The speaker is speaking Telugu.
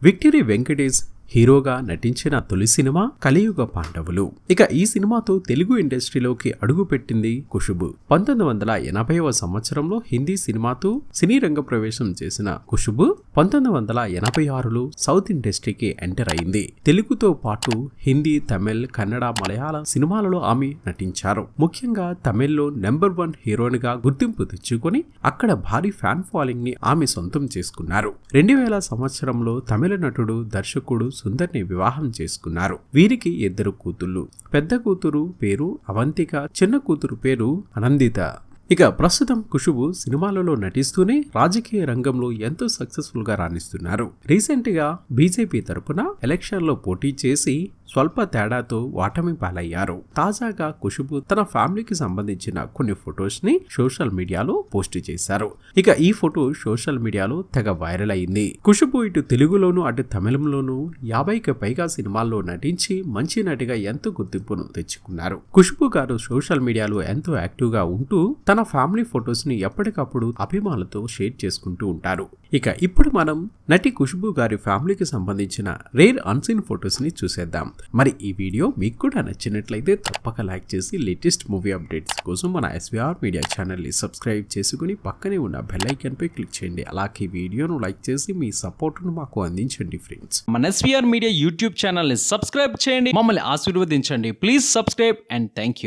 Victory Venkates హీరోగా నటించిన తొలి సినిమా కలియుగ పాండవులు. ఇక ఈ సినిమాతో తెలుగు ఇండస్ట్రీలోకి అడుగుపెట్టింది కుషుబు. పంతొమ్మిది వందల ఎనభైవ సంవత్సరంలో హిందీ సినిమాతో సినీ రంగ ప్రవేశం చేసిన కుషుబు పంతొమ్మిది వందల ఎనభై ఆరులో సౌత్ ఇండస్ట్రీకి ఎంటర్ అయింది. తెలుగుతో పాటు హిందీ తమిళ్ కన్నడ మలయాళ సినిమాలలో ఆమె నటించారు. ముఖ్యంగా తమిళ్ళో నెంబర్ వన్ హీరోయిన్గా గుర్తింపు తెచ్చుకొని అక్కడ భారీ ఫ్యాన్ ఫాలోయింగ్ని ఆమె సొంతం చేసుకున్నారు. రెండు వేల సంవత్సరంలో తమిళ నటుడు దర్శకుడు సుందర్ని వివాహం చేసుకున్నారు. వీరికి ఇద్దరు కూతుళ్ళు. పెద్ద కూతురు పేరు అవంతిక చిన్న కూతురు పేరు అనందిత. ఇక ప్రస్తుతం కుషుబు సినిమాలలో నటిస్తూనే రాజకీయ రంగంలో ఎంతో సక్సెస్ఫుల్గా రాణిస్తున్నారు. రీసెంట్గా బీజేపీ తరపున ఎలక్షన్లో పోటీ చేసి స్వల్ప తేడాతో ఓటమి పాలయ్యారు. తాజాగా కుషుబు తన ఫ్యామిలీకి సంబంధించిన కొన్ని ఫొటోస్ని సోషల్ మీడియాలో పోస్ట్ చేశారు. ఇక ఈ ఫోటో సోషల్ మీడియాలో తెగ వైరల్ అయింది. కుషుబు ఇటు తెలుగులోను అటు తమిళంలోను యాభైకి పైగా సినిమాల్లో నటించి మంచి నటిగా ఎంతో గుర్తింపును తెచ్చుకున్నారు. కుషుబు గారు సోషల్ మీడియాలో ఎంతో యాక్టివ్గా ఉంటూ తన ఫ్యామిలీ ఫొటోస్ని ఎప్పటికప్పుడు అభిమానులతో షేర్ చేసుకుంటూ ఉంటారు. ఇక ఇప్పుడు మనం నటి ఖుష్బు గారి ఫ్యామిలీకి సంబంధించిన రేర్ అన్సీన్ ఫొటోస్ని చూసేద్దాం. మరి ఈ వీడియో మీకు కూడా నచ్చినట్లయితే తప్పక లైక్ చేసి లేటెస్ట్ మూవీ అప్డేట్స్ కోసం మన ఎస్వీఆర్ మీడియా ఛానల్ని సబ్స్క్రైబ్ చేసుకుని పక్కనే ఉన్న బెల్ ఐకాన్ పై క్లిక్ చేయండి. అలాగే ఈ వీడియోను లైక్ చేసి మీ సపోర్ట్ను మాకు అందించండి ఫ్రెండ్స్. మన ఎస్వీఆర్ మీడియా యూట్యూబ్ ఛానల్ని సబ్స్క్రైబ్ చేయండి. మమ్మల్ని ఆశీర్వదించండి. Please subscribe and thank you